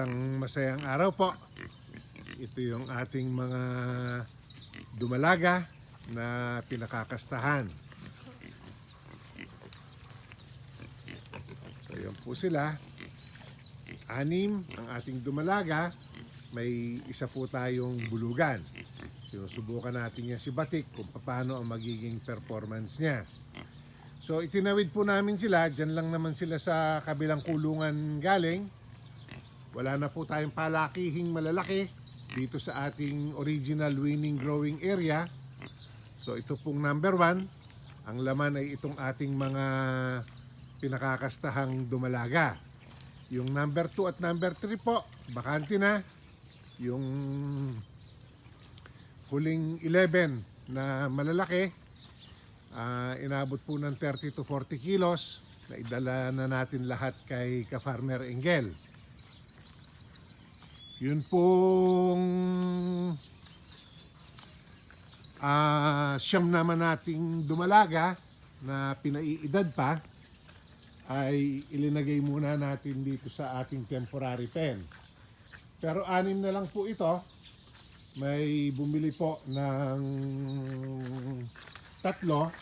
Isang masayang araw po. Ito yung ating mga dumalaga na pinakakastahan. So yan po sila. Anim ang ating dumalaga. May isa po tayong bulugan. Sinusubukan natin yan si Batik kung paano ang magiging performance niya. So itinawid po namin sila, dyan lang naman sila sa kabilang kulungan galing. Wala na po tayong palakihing malalaki dito sa ating original winning growing area. So ito pong number one. Ang laman ay itong ating mga pinakakastahang dumalaga. Yung number 2 at number 3 po, bakante na. Yung huling 11 na malalaki, ah, inabot po ng 30 to 40 kilos na idala na natin lahat kay ka-farmer Engel. Yun pong ah siyam naman nating dumalaga na pinaiidad pa ay ilinagay muna natin dito sa ating temporary pen. Pero anim na lang po ito. May bumili po ng tatlo.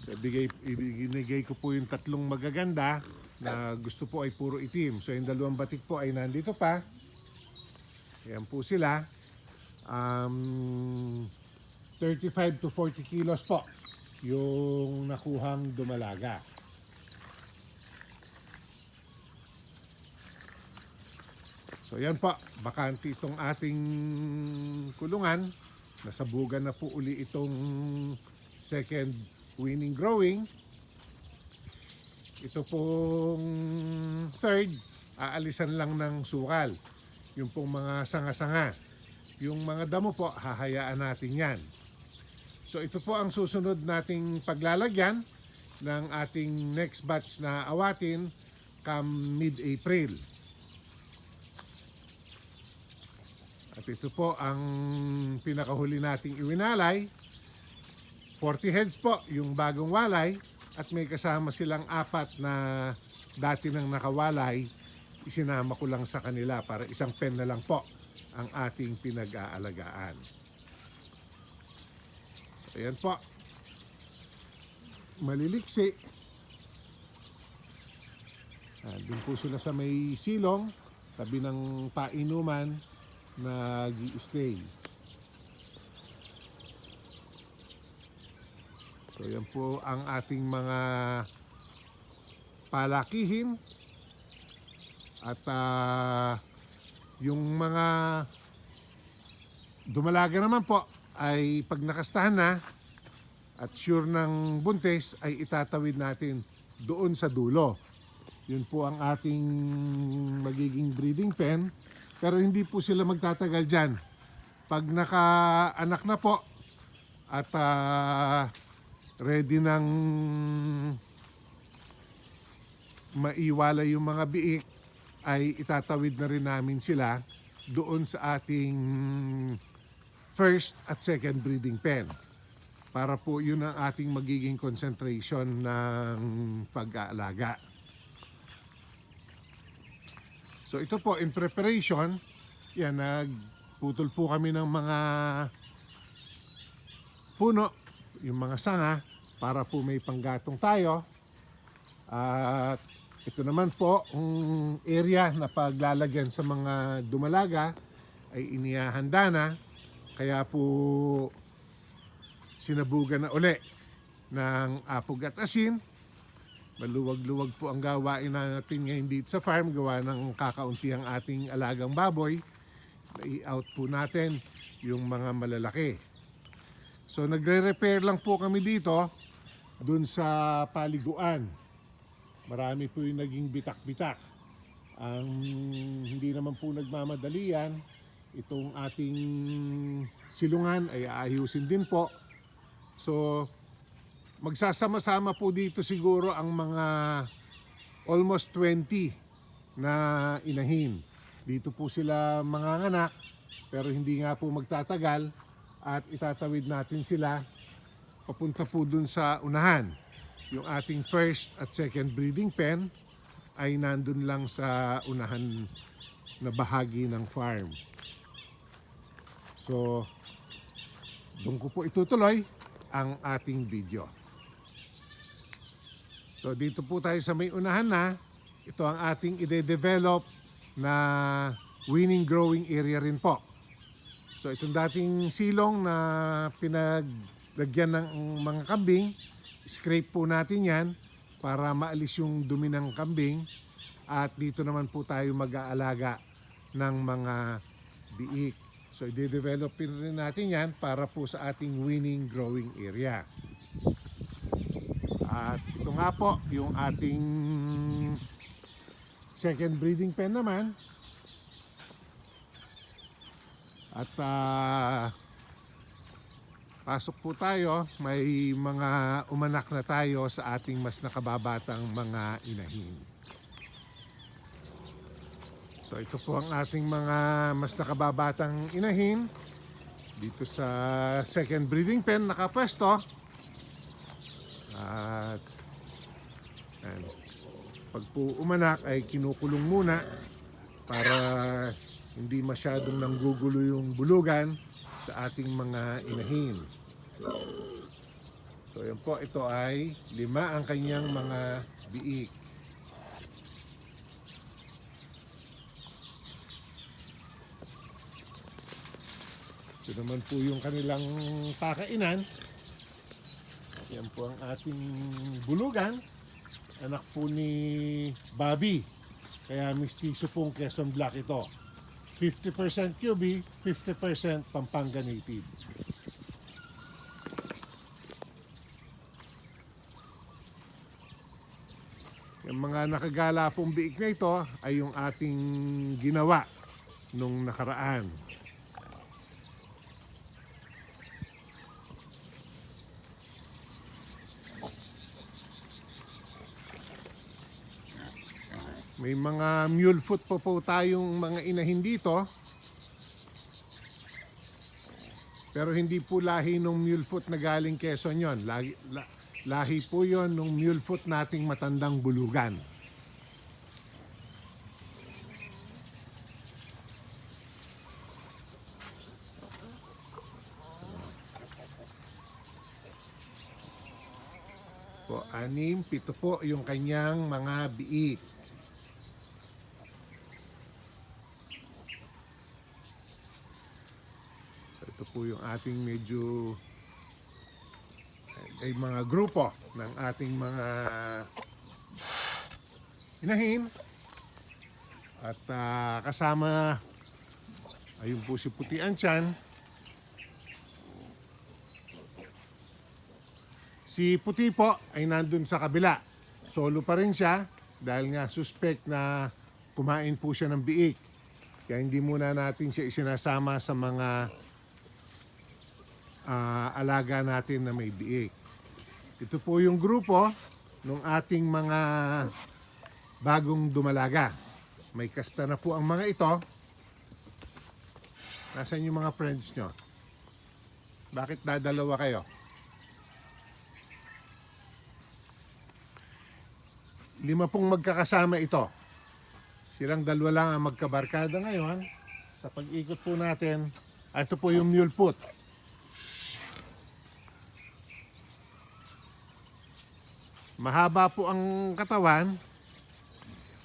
So, bigay, ibinigay ko po yung tatlong magaganda na gusto po ay puro itim. So yung dalawang batik po ay nandito pa. Ayan po sila. Um, 35 to 40 kilos po yung nakuhang dumalaga. So yan po, bakante itong ating kulungan. Nasabugan na po uli itong second winning growing. Ito pong third, aalisan lang ng sukal. Yung pong mga sanga-sanga. Yung mga damo po, hahayaan natin yan. So ito po ang susunod nating paglalagyan ng ating next batch na awatin come mid-April. At ito po ang pinakahuli nating iwinalay. 40 heads po yung bagong walay at may kasama silang apat na dati nang nakawalay. Isinama ko lang sa kanila para isang pen na lang po ang ating pinag-aalagaan. So, ayan po. Maliliksi. Ah, doon po sila sa may silong, tabi ng painuman, nag-stay. So yan po ang ating mga palakihin at ah, yung mga dumalaga naman po ay pag nakastahan na at sure ng buntis ay itatawid natin doon sa dulo. Yun po ang ating magiging breeding pen. Pero hindi po sila magtatagal dyan. Pag naka-anak na po at ah, ready ng maiwala yung mga biik, ay itatawid na rin namin sila doon sa ating first at second breeding pen. Para po yun ang ating magiging concentration ng pag-aalaga. So ito po in preparation, yan nagputol po kami ng mga puno, yung mga sanga para po may panggatong tayo. At ito naman po ang area na paglalagyan sa mga dumalaga ay inihahanda na. Kaya po sinabugan na uli ng apog at asin Maluwag-luwag po ang gawain natin ngayon dito sa farm. Gawa ng kakaunti ang ating alagang baboy. I-out po natin yung mga malalaki. So nagre-repair lang po kami dito dun sa paliguan. Marami po yung naging bitak-bitak. Ang hindi naman po nagmamadali yan, itong ating silungan ay aayusin din po. So magsasama-sama po dito siguro ang mga almost 20 na inahin. Dito po sila mga anak pero hindi nga po magtatagal at itatawid natin sila papunta po dun sa unahan. Yung ating first at second breeding pen ay nandun lang sa unahan na bahagi ng farm. So, doon ko po itutuloy ang ating video. So dito po tayo sa may unahan na. Ito ang ating ide-develop na winning growing area rin po. So itong dating silong na pinaglagyan ng mga kambing, scrape po natin yan para maalis yung dumi ng kambing. At dito naman po tayo mag-aalaga ng mga biik. So ide-develop rin natin yan para po sa ating winning growing area. At ito nga po, yung ating second breeding pen naman. At ah, pasok po tayo, may mga umanak na tayo sa ating mas nakababatang mga inahin. So ito po ang ating mga mas nakababatang inahin dito sa second breeding pen nakapwesto. At yan. pag po umanak ay kinukulong muna para hindi masyadong nanggugulo yung bulugan sa ating mga inahin. So yan po, ito ay lima ang kanyang mga biik. Ito naman po yung kanilang pakainan. Yan po ang ating bulugan. Anak po ni Bobby. Kaya mistiso pong Quezon Black ito. 50% QB, 50% Pampanga Native. Yung mga nakagala pong biik na ito ay yung ating ginawa nung nakaraan. May mga mule foot po po tayong mga inahin dito. Pero hindi po lahi nung mule foot na galing Quezon yon. Lahi, la- lahi po yon nung mule foot nating matandang bulugan. Po, anim, pito po yung kanyang mga biik. Po yung ating medyo ay mga grupo ng ating mga inahin at ah, kasama ayun po si Puti Anchan. Si Puti po ay nandun sa kabila. Solo pa rin siya dahil nga suspect na kumain po siya ng biik. Kaya hindi muna natin siya isinasama sa mga ah, alaga natin na may biik. Ito po yung grupo ng ating mga bagong dumalaga. May kasta na po ang mga ito. Nasaan yung mga friends nyo? Bakit dadalawa kayo? Lima pong magkakasama ito. Silang dalawa lang ang magkabarkada ngayon. Sa pag-ikot po natin, ah, ito po yung mule foot. Mahaba po ang katawan.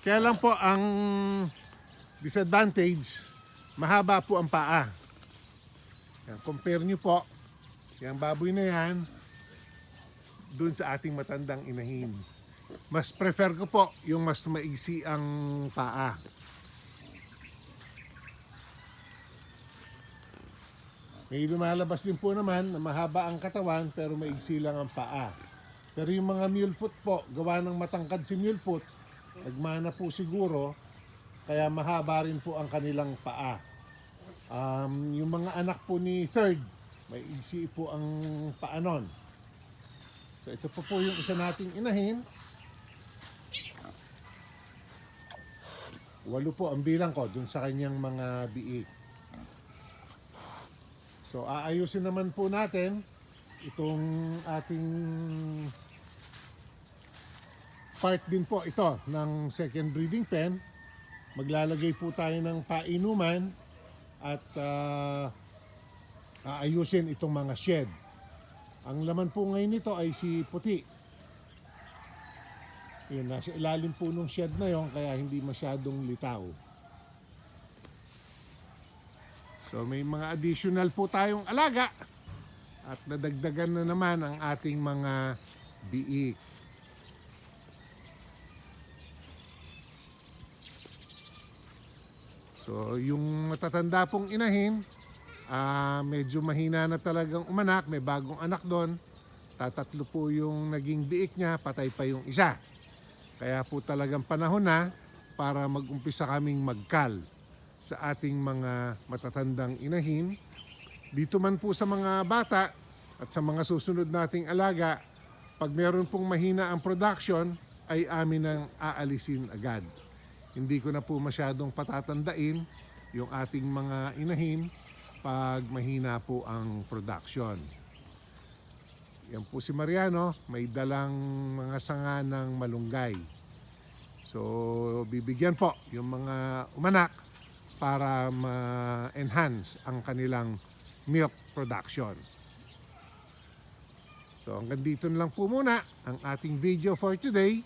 Kaya lang po ang disadvantage, mahaba po ang paa. Yan, compare nyo po, yung baboy na yan, dun sa ating matandang inahin. Mas prefer ko po yung mas maigsi ang paa. May lumalabas din po naman na mahaba ang katawan pero maigsi lang ang paa. Pero yung mga mule foot po, gawa ng matangkad si mule foot, nagmana po siguro, kaya mahaba rin po ang kanilang paa. Um, yung mga anak po ni third, may iksi po ang paa nun. So ito po po yung isa nating inahin. Walo po ang bilang ko dun sa kanyang mga biik. So aayusin naman po natin itong ating part din po ito ng second breeding pen maglalagay po tayo ng painuman at ah, aayusin itong mga shed. Ang laman po ngayon nito ay si puti. Yun, nasa ilalim po nung shed na yon kaya hindi masyadong litaw. So may mga additional po tayong alaga at nadagdagan na naman ang ating mga biik. So yung matatanda pong inahin, ah, medyo mahina na talagang umanak, may bagong anak doon. Tatatlo po yung naging biik niya, patay pa yung isa. Kaya po talagang panahon na para mag-umpisa kaming magkal sa ating mga matatandang inahin. Dito man po sa mga bata at sa mga susunod nating alaga, pag meron pong mahina ang production, ay amin ang aalisin agad. Hindi ko na po masyadong patatandain yung ating mga inahin pag mahina po ang production. Yan po si Mariano, may dalang mga sanga ng malunggay. So, bibigyan po yung mga umanak para ma-enhance ang kanilang milk production. So, hanggang dito na lang po muna ang ating video for today.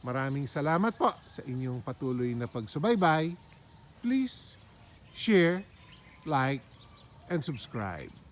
Maraming salamat po sa inyong patuloy na pagsubaybay. Please share, like, and subscribe.